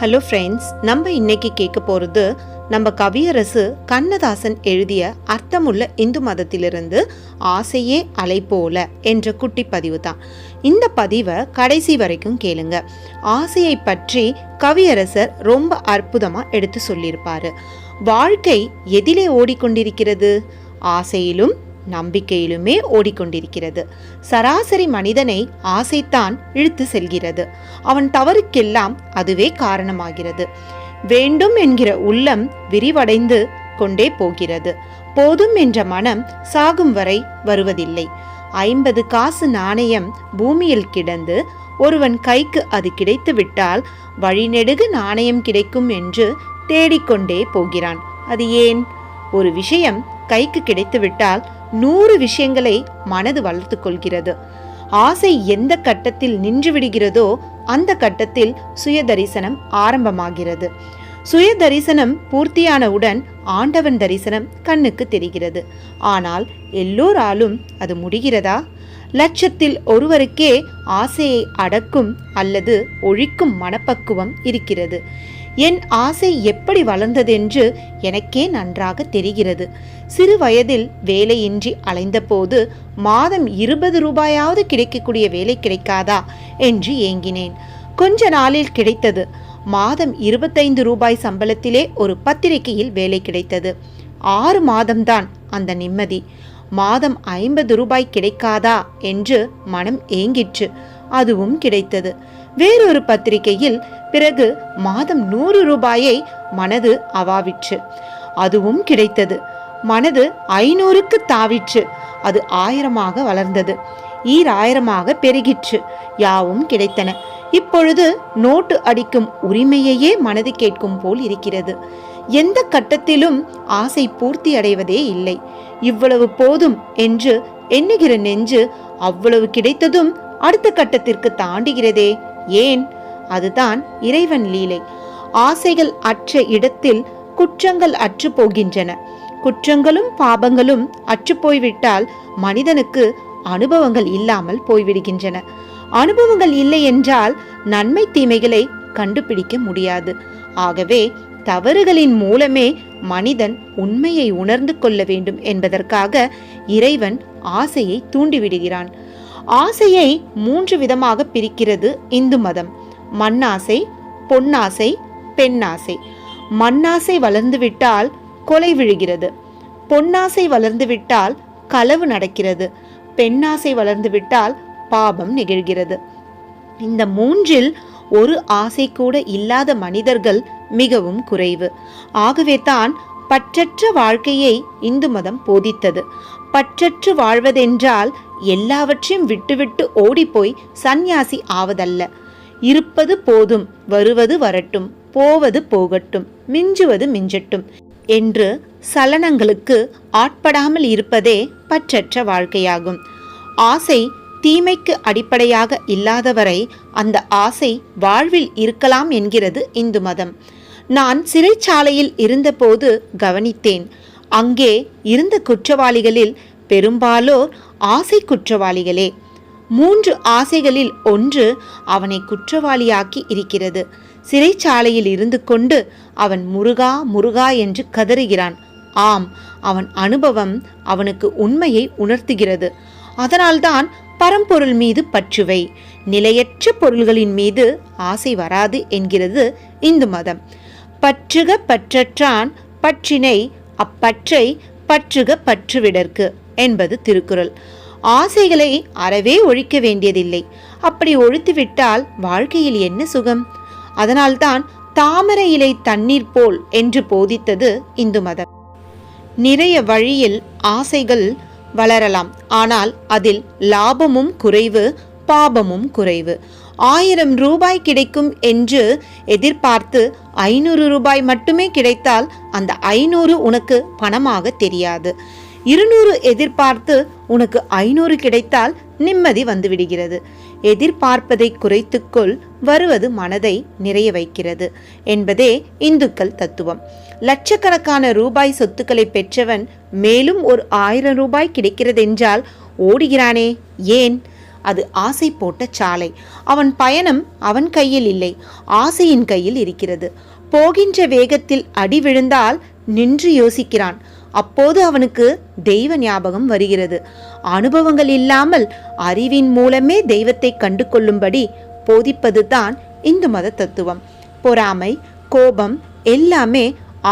Hello friends நம்ம இன்னைக்கு கேட்க போகிறது நம்ம கவியரசு கண்ணதாசன் எழுதிய அர்த்தமுள்ள இந்து மதத்திலிருந்து ஆசையே அலை போல என்ற குட்டி பதிவு தான். இந்த பதிவை கடைசி வரைக்கும் கேளுங்க. ஆசையை பற்றி கவியரசர் ரொம்ப அற்புதமாக எடுத்து சொல்லியிருப்பார். வாழ்க்கை எதிலே ஓடிக்கொண்டிருக்கிறது. ஆசையிலும் நம்பிக்கையிலுமே ஓடிக்கொண்டிருக்கிறது. சராசரி மனிதனை ஆசைத்தான் இழுத்து செல்கிறது. அவன் தவறுக்கெல்லாம் அதுவே காரணமாகிறது. வேண்டும் என்கிற உள்ளம் விரிவடைந்து கொண்டே போகிறது. போதும் என்ற மனம் சாகும் வரை வருவதில்லை. ஐம்பது காசு நாணயம் பூமியில் கிடந்து ஒருவன் கைக்கு அது கிடைத்து விட்டால் வழிநெடுகு நாணயம் கிடைக்கும் என்று தேடிக்கொண்டே போகிறான். அது ஏன்? ஒரு விஷயம் கைக்கு கிடைத்துவிட்டால் நூறு விஷயங்களை மனது வளர்த்து கொள்கிறது. ஆசை எந்த கட்டத்தில் நின்று விடுகிறதோ அந்த கட்டத்தில் சுய தரிசனம் ஆரம்பமாகிறது. சுய தரிசனம் பூர்த்தியானவுடன் ஆண்டவன் தரிசனம் கண்ணுக்கு தெரிகிறது. ஆனால் எல்லோராலும் அது முடிகிறதா? லட்சத்தில் ஒருவருக்கே ஆசையை அடக்கும் அல்லது ஒழிக்கும் மனப்பக்குவம் இருக்கிறது. என் ஆசை எப்படி வளர்ந்ததென்று எனக்கே நன்றாக தெரிகிறது. சிறு வயதில் வேலையின்றி அலைந்தபோது மாதம் இருபது ரூபாயாவது கிடைக்கக்கூடிய வேலை கிடைக்காதா என்று ஏங்கினேன். கொஞ்ச நாளில் கிடைத்தது. மாதம் இருபத்தைந்து ரூபாய் சம்பளத்திலே ஒரு பத்திரிகையில் வேலை கிடைத்தது. ஆறு மாதம்தான் அந்த நிம்மதி. மாதம் ஐம்பது ரூபாய் கிடைக்காதா என்று மனம் ஏங்கிற்று. அதுவும் கிடைத்தது. வேறொரு பத்திரிகையில் பிறகு மாதம் நூறு ரூபாயை மனது அவாவிற்று. அதுவும் கிடைத்தது. மனது ஐநூறுக்கு தாவிற்று. அது ஆயிரமாக வளர்ந்தது. ஈராயிரமாக பெருகிற்று. யாவும் கிடைத்தன. இப்பொழுது நோட்டு அடிக்கும் உரிமையையே மனது கேட்கும் போல் இருக்கிறது. எந்த கட்டத்திலும் ஆசை பூர்த்தி அடைவதே இல்லை. இவ்வளவு போதும் என்று எண்ணுகிற நெஞ்சு அவ்வளவு கிடைத்ததும் அடுத்த கட்டத்திற்கு தாண்டுகிறதே. ஏன்? அதுதான் இறைவன் லீலை. ஆசைகள் அற்ற இடத்தில் குற்றங்கள் அற்று போகின்றன. குற்றங்களும் பாபங்களும் அற்று போய்விட்டால் மனிதனுக்கு அனுபவங்கள் இல்லாமல் போய்விடுகின்றன. அனுபவங்கள் இல்லை என்றால் நன்மை தீமைகளை கண்டுபிடிக்க முடியாது. ஆகவே தவறுகளின் மூலமே மனிதன் உண்மையை உணர்ந்து கொள்ள வேண்டும் என்பதற்காக இறைவன் ஆசையை தூண்டிவிடுகிறான். ஆசையை மூன்று விதமாக பிரிக்கிறது இந்து மதம். மண்ணாசை பொன்னாசை பெண்ணாசை. மண்ணாசை வளர்ந்துவிட்டால் கொலை விழுகிறது. பொன்னாசை வளர்ந்துவிட்டால் களவு நடக்கிறது. பெண்ணாசை வளர்ந்துவிட்டால் பாபம் நிகழ்கிறது. இந்த மூன்றில் ஒரு ஆசை கூட இல்லாத மனிதர்கள் மிகவும் குறைவு. ஆகவே தான் பற்றற்ற வாழ்க்கையை இந்து மதம் போதித்தது. பற்றற்று வாழ்வதென்றால் எல்லாவற்றையும் விட்டுவிட்டு ஓடிப்போய் சந்நியாசி ஆவதல்ல. இருப்பது போதும் வருவது வரட்டும் போவது போகட்டும் மிஞ்சுவது மிஞ்சட்டும் என்று சலனங்களுக்கு ஆட்படாமல் இருப்பதே பற்றற்ற வாழ்க்கையாகும். ஆசை தீமைக்கு அடிப்படையாக இல்லாதவரை அந்த ஆசை வாழ்வில் இருக்கலாம் என்கிறது இந்து மதம். நான் சிறைச்சாலையில் இருந்தபோது கவனித்தேன். அங்கே இருந்த குற்றவாளிகளில் பெரும்பாலோர் ஆசை குற்றவாளிகளே. மூன்று ஆசைகளில் ஒன்று அவனை குற்றவாளியாக்கி இருக்கிறது. சிறைச்சாலையில் இருந்து கொண்டு அவன் முருகா முருகா என்று கதறுகிறான். ஆம் அவன் அனுபவம் அவனுக்கு உண்மையை உணர்த்துகிறது. அதனால்தான் பரம்பொருள் மீது பற்றுவை. நிலையற்ற பொருள்களின் மீது ஆசை வராது என்கிறது இந்து மதம். பற்றுக பற்றற்றான் பற்றினை அப்பற்றை பற்றுக பற்றுவிடற்கு என்பது திருக்குறள். ஆசைகளை அறவே ஒழிக்க வேண்டியதில்லை. அப்படி ஒழித்துவிட்டால் வாழ்க்கையில் என்ன சுகம்? அதனால்தான் தாமரை இலை தண்ணீர் போல் என்று போதித்தது இந்து மதம். நிறைய வழியில் ஆசைகள் வளரலாம். ஆனால் அதில் லாபமும் குறைவு பாபமும் குறைவு. ஆயிரம் ரூபாய் கிடைக்கும் என்று எதிர்பார்த்து ஐநூறு ரூபாய் மட்டுமே கிடைத்தால் அந்த ஐநூறு உனக்கு பணமாக தெரியாது. இருநூறு எதிர்பார்த்து உனக்கு ஐநூறு கிடைத்தால் நிம்மதி வந்துவிடுகிறது. எதிர்பார்ப்பதை குறைத்துக்கொள் வருவது மனதை நிறைய வைக்கிறது என்பதே இந்துக்கள் தத்துவம். லட்சக்கணக்கான ரூபாய் சொத்துக்களை பெற்றவன் மேலும் ஒரு ஆயிரம் ரூபாய் கிடைக்கிறதென்றால் ஓடுகிறானே ஏன்? அது ஆசை போட்ட சாலை. அவன் பயணம் அவன் கையில் இல்லை ஆசையின் கையில் இருக்கிறது. போகின்ற வேகத்தில் அடி விழுந்தால் நின்று யோசிக்கிறான். அப்போது அவனுக்கு தெய்வ ஞாபகம் வருகிறது. அனுபவங்கள் இல்லாமல் அறிவின் மூலமே தெய்வத்தை கண்டு கொள்ளும்படி போதிப்பது தான் இந்து மத தத்துவம். பொறாமை கோபம் எல்லாமே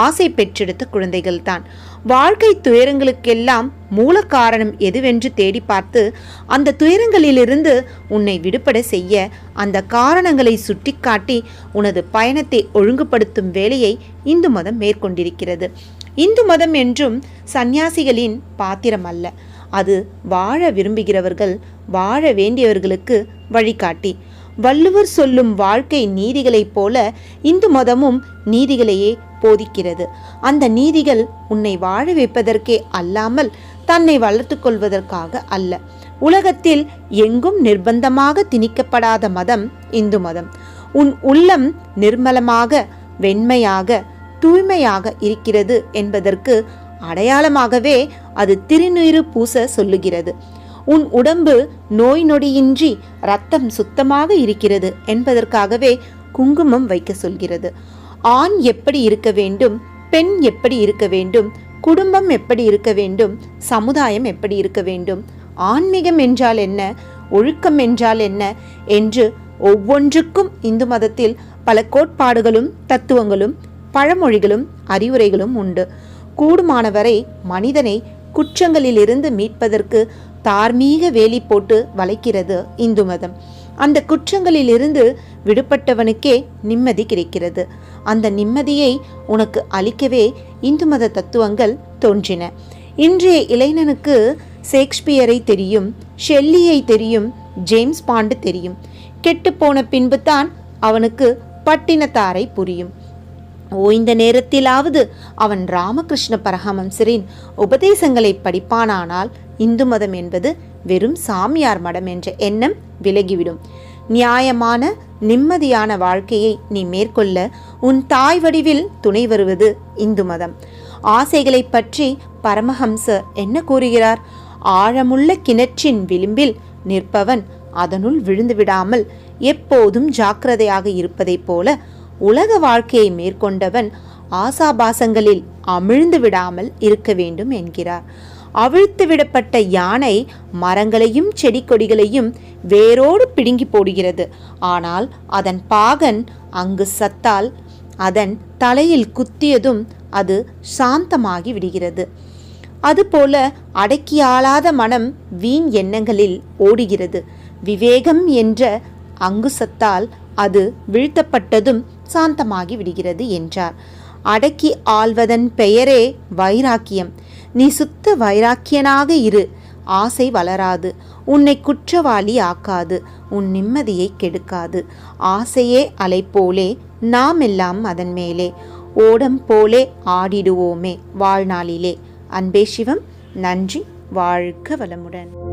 ஆசை பெற்றெடுத்த குழந்தைகள்தான். வாழ்க்கை துயரங்களுக்கெல்லாம் மூல காரணம் எதுவென்று தேடி பார்த்து அந்த துயரங்களிலிருந்து உன்னை விடுபட செய்ய அந்த காரணங்களை சுட்டிக்காட்டி உனது பயணத்தை ஒழுங்குபடுத்தும் வேலையை இந்து மதம் மேற்கொண்டிருக்கிறது. இந்து மதம் என்றும் சந்நியாசிகளின் பாத்திரம் அல்ல. அது வாழ விரும்புகிறவர்கள் வாழ வேண்டியவர்களுக்கு வழிகாட்டி. வள்ளுவர் சொல்லும் வாழ்க்கை நீதிகளைப் போல இந்து மதமும் நீதிகளையே போதிக்கிறது. அந்த நீதிகள் உன்னை வாழ வைப்பதற்கே அல்லாமல் தன்னை வளர்த்து கொள்வதற்காக அல்ல. உலகத்தில் எங்கும் நிர்பந்தமாக திணிக்கப்படாத மதம் இந்து மதம். உன் உள்ளம் நிர்மலமாக வெண்மையாக தூய்மையாக இருக்கிறது என்பதற்கு அடையாளமாகவே அது திருநீறு பூச சொல்லுகிறது. உன் உடம்பு நோய் நொடியின்றி ரத்தம் சுத்தமாக இருக்கிறது என்பதற்காகவே குங்குமம் வைக்க சொல்கிறது. ஆண் எப்படி இருக்க வேண்டும்? பெண் எப்படி இருக்க வேண்டும்? குடும்பம் எப்படி இருக்க வேண்டும்? சமுதாயம் எப்படி இருக்க வேண்டும்? ஆன்மீகம் என்றால் என்ன? ஒழுக்கம் என்றால் என்ன? என்று ஒவ்வொன்றுக்கும் இந்து மதத்தில் பல கோட்பாடுகளும் தத்துவங்களும் பழமொழிகளும் அறிவுரைகளும் உண்டு. கூடுமானவரை மனிதனை குற்றங்களிலிருந்து மீட்பதற்கு தார்மீக வேலி போட்டு வளைக்கிறது இந்து மதம். அந்த குற்றங்களிலிருந்து விடுபட்டவனுக்கே நிம்மதி கிடைக்கிறது. அந்த நிம்மதியை உனக்கு அளிக்கவே இந்து மத தத்துவங்கள் தோன்றின. இன்றைய இளைஞனுக்கு ஷேக்ஸ்பியரை தெரியும் ஷெல்லியை தெரியும் ஜேம்ஸ் பாண்டு தெரியும். கெட்டுப்போன பின்பு தான் அவனுக்கு பட்டினத்தாரை புரியும். ஓய்ந்த நேரத்திலாவது அவன் ராமகிருஷ்ண பரமஹம்சரின் உபதேசங்களை படிப்பானானால் இந்து மதம் என்பது வெறும் சாமியார் மடம் என்ற எண்ணம் விலகிவிடும். நியாயமான நிம்மதியான வாழ்க்கையை நீ மேற்கொள்ள உன் தாய் வடிவில் துணை வருவது இந்து மதம். ஆசைகளை பற்றி பரமஹம்சர் என்ன கூறுகிறார்? ஆழமுள்ள கிணற்றின் விளிம்பில் நிற்பவன் அதனுள் விழுந்து விடாமல் எப்போதும் ஜாக்கிரதையாக இருப்பதைப் போல உலக வாழ்க்கையை மேற்கொண்டவன் ஆசாபாசங்களில் அமிழ்ந்து விடாமல் இருக்க வேண்டும் என்கிறார். அவிழ்த்துவிடப்பட்ட யானை மரங்களையும் செடி கொடிகளையும் வேரோடு பிடுங்கி போடுகிறது. ஆனால் அதன் பாகன் அங்கு சத்தால் அதன் தலையில் குத்தியதும் அது சாந்தமாகி விடுகிறது. அதுபோல அடக்கி ஆளாத மனம் வீண் எண்ணங்களில் ஓடுகிறது. விவேகம் என்ற அங்குசத்தால் அது வீழ்த்தப்பட்டதும் சாந்தமாகி விடுகிறது என்றார். அடக்கி ஆள்வதன் பெயரே வைராக்கியம். நீ சுத்த வைராக்கியனாக இரு. ஆசை வளராது. உன்னை குற்றவாளி ஆக்காது. உன் நிம்மதியை கெடுக்காது. ஆசையே அலை போலே நாம் எல்லாம் அதன் மேலே. ஓடம் போலே ஆடிடுவோமே வாழ்நாளிலே. அன்பே சிவம். நன்றி. வாழ்க வளமுடன்.